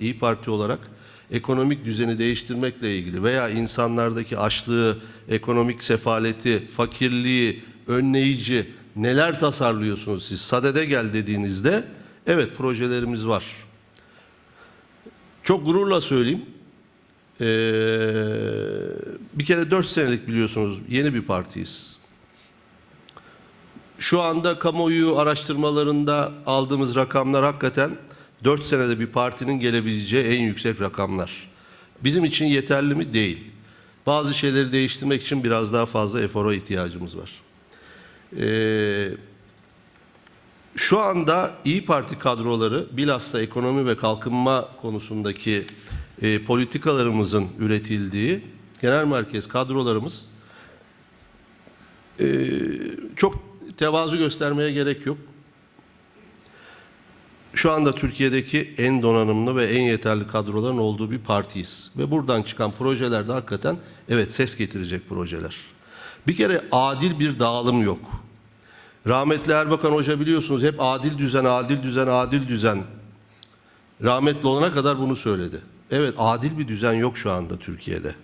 İyi Parti olarak ekonomik düzeni değiştirmekle ilgili veya insanlardaki açlığı, ekonomik sefaleti, fakirliği önleyici neler tasarlıyorsunuz siz? Sadede gel dediğinizde evet projelerimiz var. Çok gururla söyleyeyim. Ee, bir kere 4 senelik biliyorsunuz yeni bir partiyiz. Şu anda kamuoyu araştırmalarında aldığımız rakamlar hakikaten 4 senede bir partinin gelebileceği en yüksek rakamlar. Bizim için yeterli mi? Değil. Bazı şeyleri değiştirmek için biraz daha fazla efora ihtiyacımız var. Ee, şu anda İyi Parti kadroları bilhassa ekonomi ve kalkınma konusundaki e, politikalarımızın üretildiği genel merkez kadrolarımız e, çok tevazu göstermeye gerek yok. Şu anda Türkiye'deki en donanımlı ve en yeterli kadroların olduğu bir partiyiz. Ve buradan çıkan projeler de hakikaten evet ses getirecek projeler. Bir kere adil bir dağılım yok. Rahmetli Erbakan Hoca biliyorsunuz hep adil düzen, adil düzen, adil düzen. Rahmetli olana kadar bunu söyledi. Evet adil bir düzen yok şu anda Türkiye'de.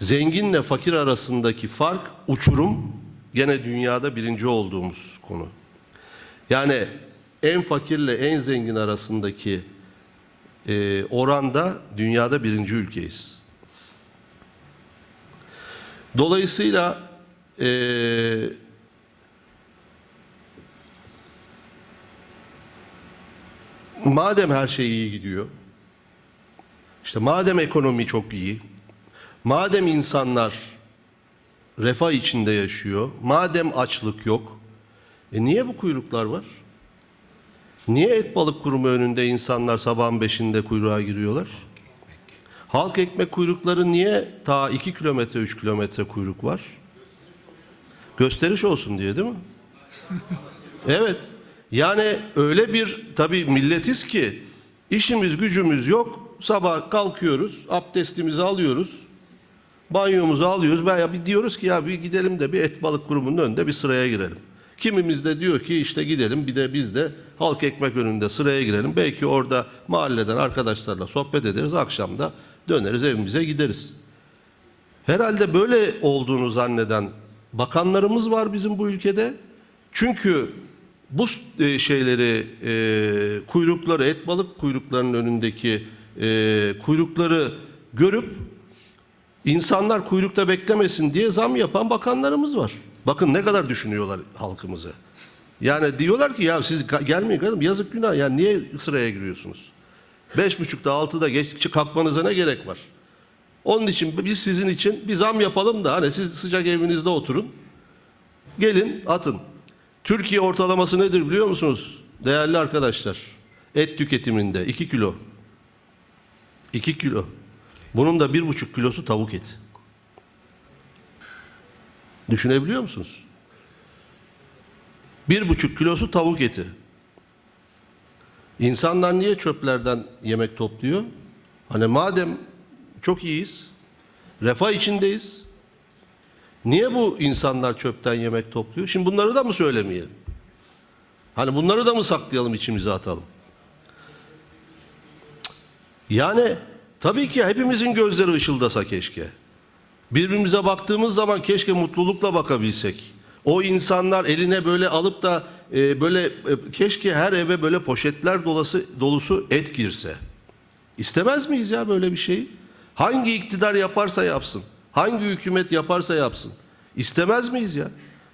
Zenginle fakir arasındaki fark uçurum gene dünyada birinci olduğumuz konu. Yani en fakirle en zengin arasındaki e, oranda dünyada birinci ülkeyiz. Dolayısıyla e, madem her şey iyi gidiyor, işte madem ekonomi çok iyi, madem insanlar refah içinde yaşıyor, madem açlık yok, e niye bu kuyruklar var? Niye et balık kurumu önünde insanlar sabahın beşinde kuyruğa giriyorlar? Halk ekmek kuyrukları niye ta 2 kilometre 3 kilometre kuyruk var? Gösteriş olsun diye değil mi? Evet. Yani öyle bir tabii milletiz ki işimiz gücümüz yok. Sabah kalkıyoruz, abdestimizi alıyoruz. Banyomuzu alıyoruz. Ya bir diyoruz ki ya bir gidelim de bir et balık kurumunun önünde bir sıraya girelim. Kimimiz de diyor ki işte gidelim bir de biz de halk ekmek önünde sıraya girelim. Belki orada mahalleden arkadaşlarla sohbet ederiz. Akşam da döneriz evimize gideriz. Herhalde böyle olduğunu zanneden bakanlarımız var bizim bu ülkede. Çünkü bu e, şeyleri, e, kuyrukları, et balık kuyruklarının önündeki e, kuyrukları görüp insanlar kuyrukta beklemesin diye zam yapan bakanlarımız var. Bakın ne kadar düşünüyorlar halkımızı. Yani diyorlar ki ya siz gelmeyin kadın yazık günah ya niye sıraya giriyorsunuz? Beş buçukta altıda geç kalkmanıza ne gerek var? Onun için biz sizin için bir zam yapalım da hani siz sıcak evinizde oturun. Gelin atın. Türkiye ortalaması nedir biliyor musunuz? Değerli arkadaşlar. Et tüketiminde 2 kilo. 2 kilo. Bunun da bir buçuk kilosu tavuk eti. Düşünebiliyor musunuz? Bir buçuk kilosu tavuk eti. İnsanlar niye çöplerden yemek topluyor? Hani madem çok iyiyiz, refah içindeyiz. Niye bu insanlar çöpten yemek topluyor? Şimdi bunları da mı söylemeyelim? Hani bunları da mı saklayalım içimize atalım? Yani tabii ki hepimizin gözleri ışıldasa keşke. Birbirimize baktığımız zaman keşke mutlulukla bakabilsek. O insanlar eline böyle alıp da e, böyle e, keşke her eve böyle poşetler dolusu, dolusu et girse. İstemez miyiz ya böyle bir şeyi? Hangi iktidar yaparsa yapsın, hangi hükümet yaparsa yapsın. İstemez miyiz ya?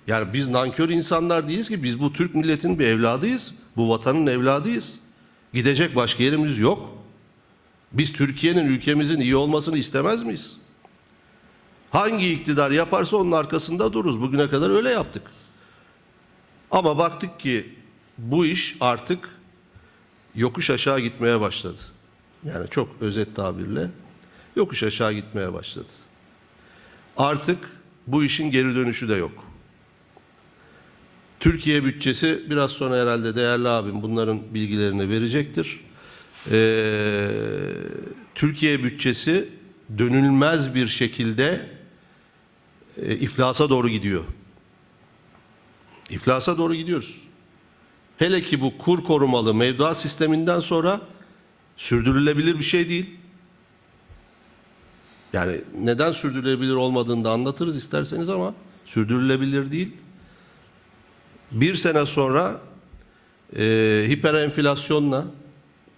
Yani biz nankör insanlar değiliz ki biz bu Türk milletinin bir evladıyız. Bu vatanın evladıyız. Gidecek başka yerimiz yok. Biz Türkiye'nin, ülkemizin iyi olmasını istemez miyiz? Hangi iktidar yaparsa onun arkasında dururuz. Bugüne kadar öyle yaptık. Ama baktık ki bu iş artık yokuş aşağı gitmeye başladı. Yani çok özet tabirle yokuş aşağı gitmeye başladı. Artık bu işin geri dönüşü de yok. Türkiye bütçesi biraz sonra herhalde değerli abim bunların bilgilerini verecektir. Ee, Türkiye bütçesi dönülmez bir şekilde e, iflasa doğru gidiyor. İflasa doğru gidiyoruz. Hele ki bu kur korumalı mevduat sisteminden sonra Sürdürülebilir bir şey değil. Yani neden sürdürülebilir olmadığını da anlatırız isterseniz ama sürdürülebilir değil. Bir sene sonra e, hiper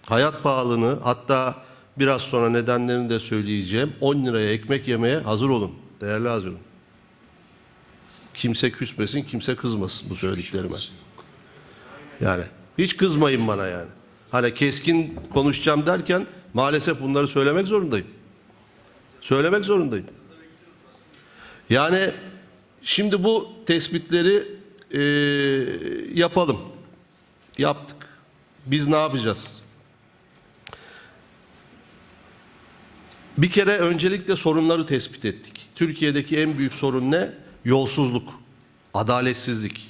hayat pahalılığını hatta biraz sonra nedenlerini de söyleyeceğim 10 liraya ekmek yemeye hazır olun değerli hazır. Kimse küsmesin, kimse kızmasın bu söylediklerime. Yani hiç kızmayın bana yani. Hani keskin konuşacağım derken maalesef bunları söylemek zorundayım. Söylemek zorundayım. Yani şimdi bu tespitleri eee, yapalım. Yaptık. Biz ne yapacağız? Bir kere öncelikle sorunları tespit ettik. Türkiye'deki en büyük sorun ne? Yolsuzluk, adaletsizlik.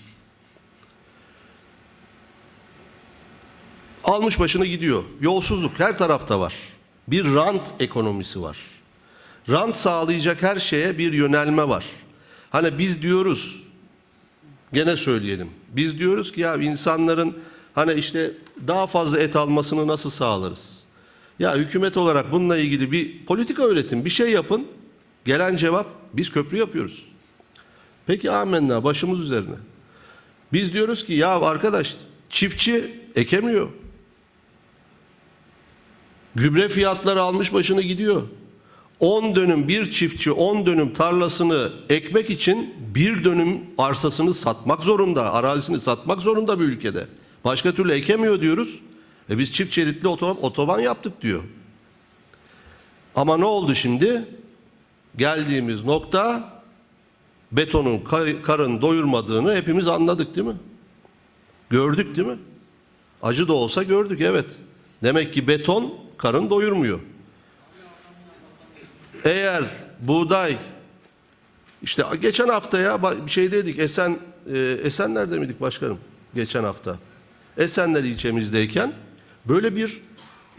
Almış başını gidiyor. Yolsuzluk her tarafta var. Bir rant ekonomisi var. Rant sağlayacak her şeye bir yönelme var. Hani biz diyoruz, gene söyleyelim. Biz diyoruz ki ya insanların hani işte daha fazla et almasını nasıl sağlarız? Ya hükümet olarak bununla ilgili bir politika üretin, bir şey yapın. Gelen cevap biz köprü yapıyoruz. Peki amenna başımız üzerine. Biz diyoruz ki ya arkadaş çiftçi ekemiyor. Gübre fiyatları almış başını gidiyor. 10 dönüm bir çiftçi 10 dönüm tarlasını ekmek için bir dönüm arsasını satmak zorunda, arazisini satmak zorunda bir ülkede. Başka türlü ekemiyor diyoruz. E biz çift şeritli otoban, otoban yaptık diyor. Ama ne oldu şimdi? Geldiğimiz nokta betonun kar- karın doyurmadığını hepimiz anladık değil mi? Gördük değil mi? Acı da olsa gördük evet. Demek ki beton karın doyurmuyor. Eğer buğday işte geçen hafta ya bir şey dedik Esen e, Esenler'de miydik başkanım geçen hafta? Esenler ilçemizdeyken böyle bir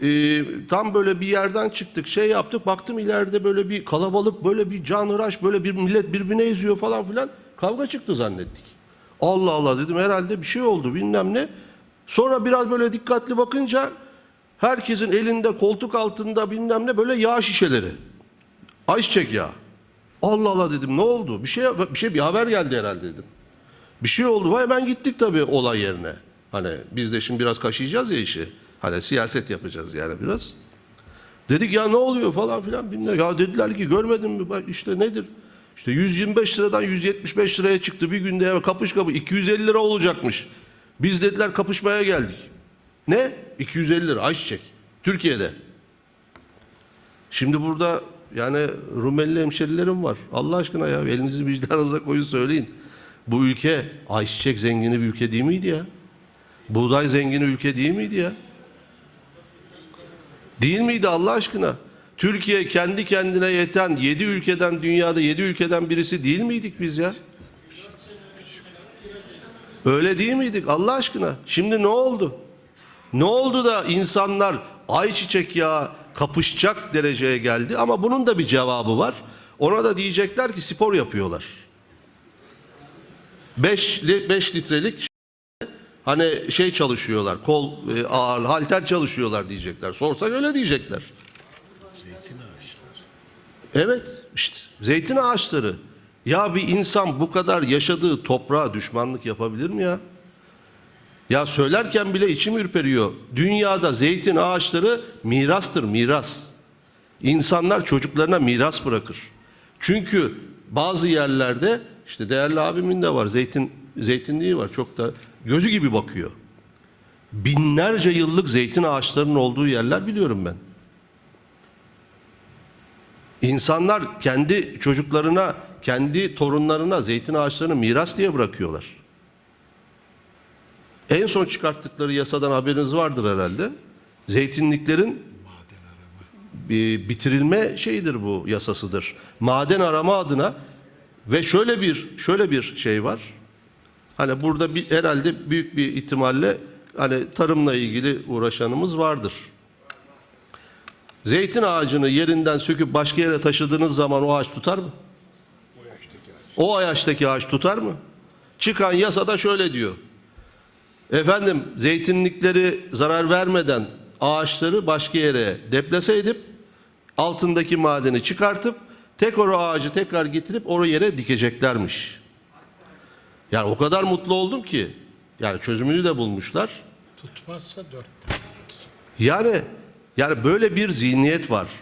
e, tam böyle bir yerden çıktık şey yaptık baktım ileride böyle bir kalabalık böyle bir canhıraş böyle bir millet birbirine eziyor falan filan kavga çıktı zannettik. Allah Allah dedim herhalde bir şey oldu bilmem ne. Sonra biraz böyle dikkatli bakınca herkesin elinde koltuk altında bilmem ne böyle yağ şişeleri. Ayçiçek yağı. Allah Allah dedim ne oldu? Bir şey bir şey bir haber geldi herhalde dedim. Bir şey oldu. Vay hemen gittik tabii olay yerine. Hani biz de şimdi biraz kaşıyacağız ya işi. Hani siyaset yapacağız yani biraz. Dedik ya ne oluyor falan filan bilmem. Ya dediler ki görmedin mi bak işte nedir? İşte 125 liradan 175 liraya çıktı bir günde ya kapış kapı 250 lira olacakmış. Biz dediler kapışmaya geldik. Ne? 250 lira ayçiçek. Türkiye'de. Şimdi burada yani Rumeli hemşerilerim var. Allah aşkına ya elinizi vicdanınıza koyun söyleyin. Bu ülke ayçiçek zengini bir ülke değil miydi ya? Buğday zengini ülke değil miydi ya? Değil miydi Allah aşkına? Türkiye kendi kendine yeten 7 ülkeden dünyada 7 ülkeden birisi değil miydik biz ya? Öyle değil miydik Allah aşkına? Şimdi ne oldu? Ne oldu da insanlar ayçiçek yağı kapışacak dereceye geldi ama bunun da bir cevabı var. Ona da diyecekler ki spor yapıyorlar. 5 5 litrelik hani şey çalışıyorlar. Kol e, ağır halter çalışıyorlar diyecekler. Sorsak öyle diyecekler. Zeytin ağaçları. Evet işte zeytin ağaçları. Ya bir insan bu kadar yaşadığı toprağa düşmanlık yapabilir mi ya? Ya söylerken bile içim ürperiyor. Dünyada zeytin ağaçları mirastır, miras. İnsanlar çocuklarına miras bırakır. Çünkü bazı yerlerde işte değerli abimin de var zeytin zeytinliği var çok da gözü gibi bakıyor. Binlerce yıllık zeytin ağaçlarının olduğu yerler biliyorum ben. İnsanlar kendi çocuklarına, kendi torunlarına zeytin ağaçlarını miras diye bırakıyorlar. En son çıkarttıkları yasadan haberiniz vardır herhalde. Zeytinliklerin bitirilme şeyidir bu yasasıdır. Maden arama adına ve şöyle bir şöyle bir şey var. Hani burada bir herhalde büyük bir ihtimalle hani tarımla ilgili uğraşanımız vardır. Zeytin ağacını yerinden söküp başka yere taşıdığınız zaman o ağaç tutar mı? O yaştaki ağaç. Tutar mı? Çıkan yasada şöyle diyor. Efendim zeytinlikleri zarar vermeden ağaçları başka yere deplase altındaki madeni çıkartıp tekrar o ağacı tekrar getirip o yere dikeceklermiş. Yani o kadar mutlu oldum ki yani çözümünü de bulmuşlar. Tutmazsa dört Yani yani böyle bir zihniyet var.